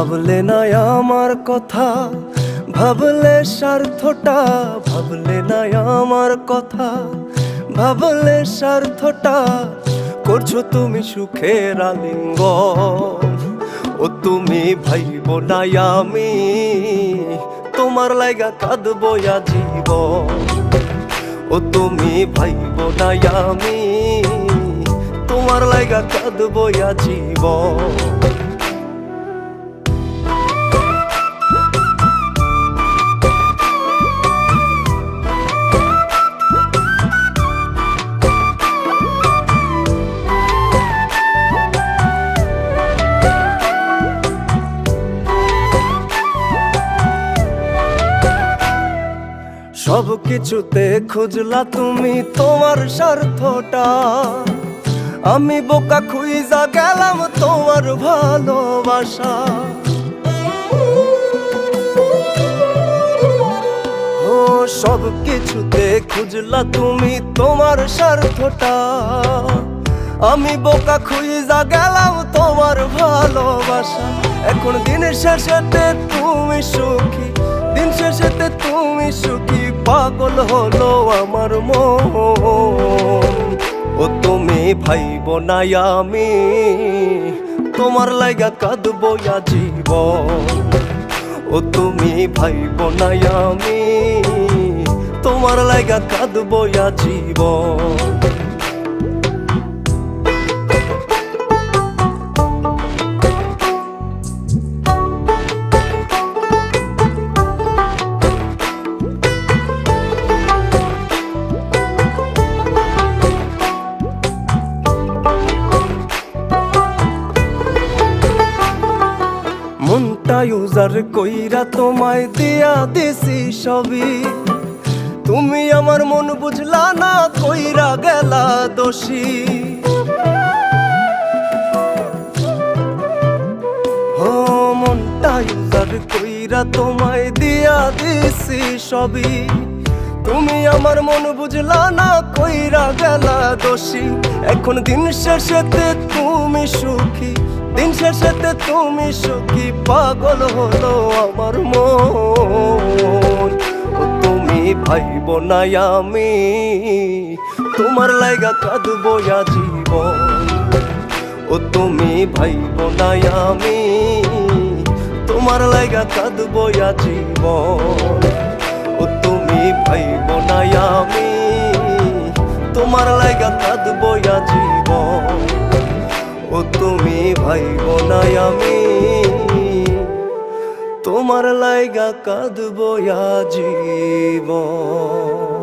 ভাবলে না আমার কথা, ভাবলে স্বার্থটা, ভাবলে না আমার কথা, ভাবলে স্বার্থটা, করছ তুমি সুখের আলিঙ্গ ও তুমি ভাইব না আমি, তোমার লাগা কাঁদবো জীব ও তুমি ভাইব না আমি, তোমার লাগা কাঁদবো জীবন। সব কিছুতে খুঁজলা তুমি তোমার স্বার্থটা। আমি বোকা খুইজা গেলাম তোমার ভালোবাসা। সব কিছুতে খুঁজলা তুমি তোমার স্বার্থটা। আমি বোকা খুইজা গেলাম তোমার ভালোবাসা। এখন দিনের শেষেতে তুমি সুখী, দিন শেষেতে তুমি সুখী। পাগল হলো আমার মন। ও তুমি ভাইব না আমি, তোমার লাগা কাঁদবো জীব ও তুমি ভাইব না আমি, তোমার লাগা কাঁদবো জীবন। ইউজার কইরা তোমায় দিয়া দিছি সবই। তুমি আমার মন বুঝলা না, কইরা গেলা দোষী। ও মনটা ইউজার কইরা তোমায় দিয়া দিছি সবই। তুমি আমার মন বুঝলা না, কইরা গেলা দোষী। এখন দিন শেষেতে তুমি সুখী। শেষেতে তুমি সুখী, পাগল হলো আমার মন। তুমি ভাইব না আমি, তোমার লাইগা কাঁদবো জীবন। ও তুমি ভাইব না আমি, তোমার লাইগা কাঁদবো জীবন। ও তুমি ভাইব না আমি, তোমার লাইগা কাঁদবো জীবন। ভাইব না আমি। তোমার লাইগা কাঁদবো জীবন।